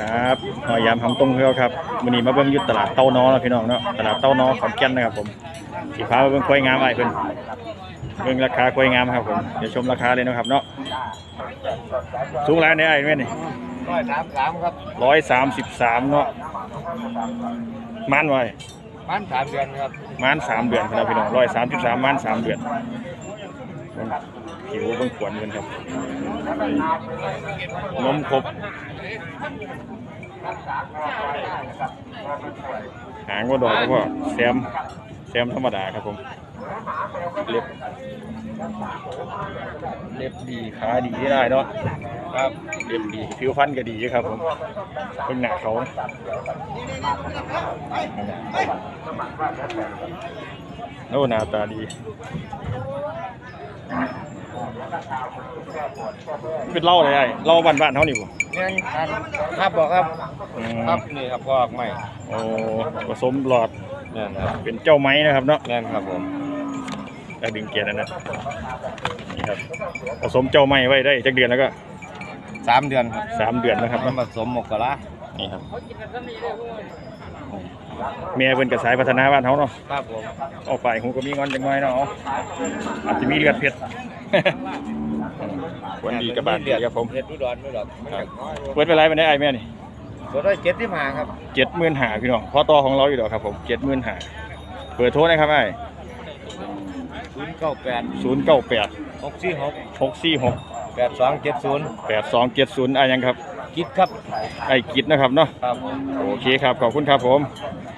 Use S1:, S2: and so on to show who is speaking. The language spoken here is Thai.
S1: ครับหอยยำทำตรงเพื่อครับวันนี้มาเบิ่งอยุดตลาดเต้านอแล้วพี่น้องเนาะตลาดเต้านอขอนแก่นนะครับผมสีฟ้ามาเบิ่งกล้วยงามไอ้เพิ่นเบิ่งราคากล้วยงามครับผมเดี๋ยวชมราคาเลยเนาะครับเนาะสูงแล้วเนี่ยไอ้แม่นี่
S2: ร้อยสามสามครับ
S1: ร้อยสามสิบสามเนาะมันไว้
S2: มันสามเดือนครับ
S1: มันสามเดือนครับพี่น้องร้อยสามสิบสามมันสามเดือนเบิ่ง ผิวเบิ่งขวนกันครับนมครบหางว่าดอกก็พอแซมแซมธรรมดาครับผมเล็บเล็บดีขาดีได้เนาะ
S2: ครับ
S1: เล็บดีผิวพรรณก็ดีครับผมเพิ่งหนาเขาโอ้หน้าตาดี เป็นเหล่าเลยไอ้เหล่าบ้านๆเท่านี้บ่
S2: เนี่ยครับครับบอกครับ
S1: อืม
S2: ครับนี่ครับพอกใหม่
S1: โอ้ผสมหลอด
S2: เนี่ยนะครับ
S1: เป็นเจ้าไม้นะครับเนาะ
S2: แน่นครับผม
S1: แล้วดึงเกียร์นั่นนะนี่ครับผสมเจ้าไม้ไว้ได้จักเดือนแล้วก็
S2: สามเดือนครับ
S1: สามเดือนนะครับ
S2: มัน
S1: เนาะ
S2: ผสมมกรา
S1: นี่ครับเมียเพิ่นกับสายพัฒนาบ้านเขาเนาะ
S2: ครับผม
S1: ออกไปหูก็มีงอนจังน้อยเนาะเอาอาจจะมีเลือดเผ็ด วันดีกับบานดีครับผม
S2: เฮ็ดอุดรไม่หรอก
S1: ครับเปิดไปไรไปได้ไอ้แม่นี่
S2: ตัวได้เจ็ดที่มาครับ
S1: เจ็ดหมื่นหาพี่น้องพอต่อของเราอยู่ดอกครับผมเจ็ดหมื่นหาเปิดโทรนะครับไอ้
S2: ศูนย์เก้าแปด
S1: ศูนย์เก้าแปด
S2: หกสี่หก
S1: หกสี่หก
S2: แปดสองเจ็ดศูนย์
S1: แปดสองเจ็ดศูนย์ไอ้ยังครับ
S2: คิดครับ
S1: ไอ้กิจนะครับเนาะ
S2: ครับผม
S1: โอเคครับขอบคุณครับผม
S2: ค